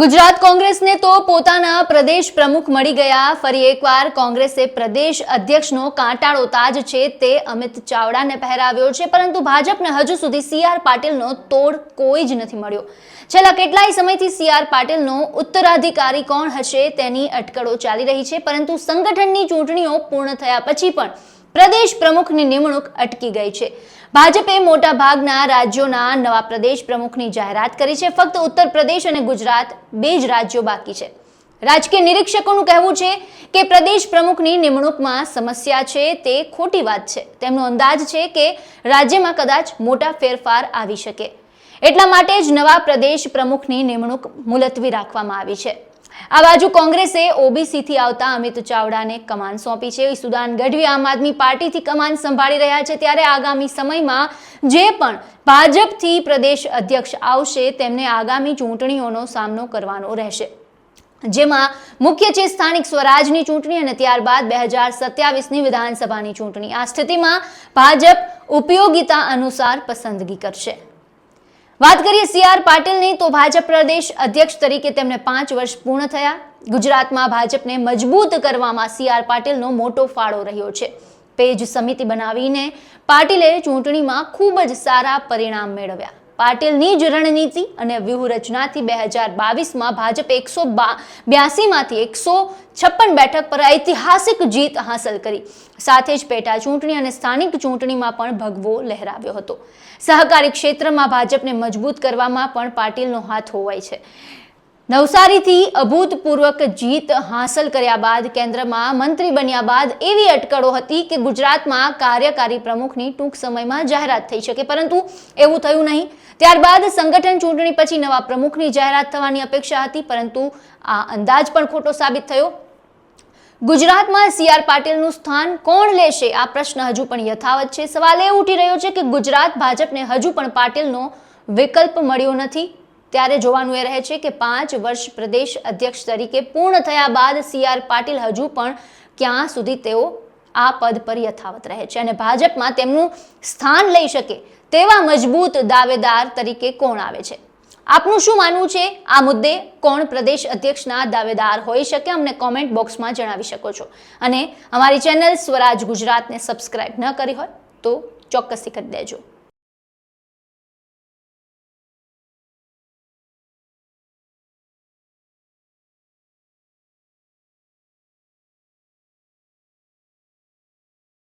ગુજરાત કોંગ્રેસને તો પોતાના પ્રદેશ પ્રમુખ મળી ગયા. ફરી એકવાર કોંગ્રેસે પ્રદેશ અધ્યક્ષનો કાંટાળો તાજ છે તે અમિત ચાવડાને પહેરાવ્યો છે. પરંતુ ભાજપને હજુ સુધી સી આર પાટીલનો તોડ કોઈ જ નથી મળ્યો. છેલ્લા કેટલાય સમયથી સી આર પાટીલનો ઉત્તરાધિકારી કોણ હશે તેની અટકળો ચાલી રહી છે. પરંતુ સંગઠનની ચૂંટણીઓ પૂર્ણ થયા પછી પણ પ્રદેશ પ્રમુખની નિમણૂક અટકી ગઈ છે. ભાજપે મોટા ભાગના રાજ્યોના નવા પ્રદેશ પ્રમુખની જાહેરાત કરી છે. ફક્ત ઉત્તર પ્રદેશ અને ગુજરાત બે જ રાજ્યો બાકી છે. રાજકીય નિરીક્ષકોનું કહેવું છે કે પ્રદેશ પ્રમુખની નિમણૂકમાં સમસ્યા છે તે ખોટી વાત છે. તેમનો અંદાજ છે કે રાજ્યમાં કદાચ મોટા ફેરફાર આવી શકે. એટલા માટે જ નવા પ્રદેશ પ્રમુખની નિમણૂક મુલતવી રાખવામાં આવી છે. આ બાજુ કોંગ્રેસે ઓબીસીથી આવતા અમિત ચાવડાને કમાન સોંપી છે. ઈસુદાન ગઢવી આમ આદમી પાર્ટીથી કમાન સંભાળી રહ્યા છે ત્યારે આગામી સમયમાં જે પણ ભાજપથી પ્રદેશ અધ્યક્ષ આવશે તેમને આગામી ચૂંટણીઓનો સામનો કરવાનો રહેશે. જેમાં મુખ્ય છે સ્થાનિક સ્વરાજની ચૂંટણી અને ત્યારબાદ બે હજાર સત્યાવીસની વિધાનસભાની ચૂંટણી. આ સ્થિતિમાં ભાજપ ઉપયોગિતા અનુસાર પસંદગી કરશે. વાત કરીએ સી આર પાટીલની, તો ભાજપ પ્રદેશ અધ્યક્ષ તરીકે તેમને પાંચ વર્ષ પૂર્ણ થયા. ગુજરાતમાં ભાજપને મજબૂત કરવામાં સી આર પાટીલનો મોટો ફાળો રહ્યો છે. પેજ સમિતિ બનાવીને પાટીલે ચૂંટણીમાં ખૂબ જ સારા પરિણામ મેળવ્યા. પાટીલની જ રણનીતિ અને વ્યૂહરચનાથી બે હજાર બાવીસમાં ભાજપ એકસો બ્યાસીમાંથી એકસો છપ્પન બેઠક પર ઐતિહાસિક જીત હાંસલ કરી. સાથે જ પેટા ચૂંટણી અને સ્થાનિક ચૂંટણીમાં પણ ભગવો લહેરાવ્યો હતો. સહકારી ક્ષેત્રમાં ભાજપને મજબૂત કરવામાં પણ પાટીલનો હાથ હોવાય છે. નવસારીથી અભૂતપૂર્વક જીત હાંસલ કર્યા બાદ કેન્દ્રમાં મંત્રી બન્યા બાદ એવી અટકળો હતી કે ગુજરાતમાં કાર્યકારી પ્રમુખની ટૂંક સમયમાં જાહેરાત થઈ શકે, પરંતુ એવું થયું નહીં. ત્યારબાદ સંગઠન ચૂંટણી પછી નવા પ્રમુખની જાહેરાત થવાની અપેક્ષા હતી, પરંતુ આ અંદાજ પણ ખોટો સાબિત થયો. ગુજરાતમાં સી આર પાટીલનું સ્થાન કોણ લેશે, આ પ્રશ્ન હજુ પણ યથાવત છે. સવાલ એ ઉઠી રહ્યો છે કે ગુજરાત ભાજપને હજુ પણ પાટીલનો વિકલ્પ મળ્યો નથી. ત્યારે જોવાનું એ રહે છે કે પાંચ વર્ષ પ્રદેશ અધ્યક્ષ તરીકે પૂર્ણ થયા બાદ સી આર પાટીલ હજુ પણ ક્યાં સુધી તેઓ આ પદ પર યથાવત રહે છે અને ભાજપમાં તેમનું સ્થાન લઈ શકે તેવા મજબૂત દાવેદાર તરીકે કોણ આવે છે? આપનું શું માનવું છે? આ મુદ્દે કોણ પ્રદેશ અધ્યક્ષના દાવેદાર હોઈ શકે અમને કોમેન્ટ બોક્સમાં જણાવી શકો છો. અને અમારી ચેનલ સ્વરાજ ગુજરાતને સબસ્ક્રાઇબ ન કરી હોય તો ચોક્કસથી કરી દેજો.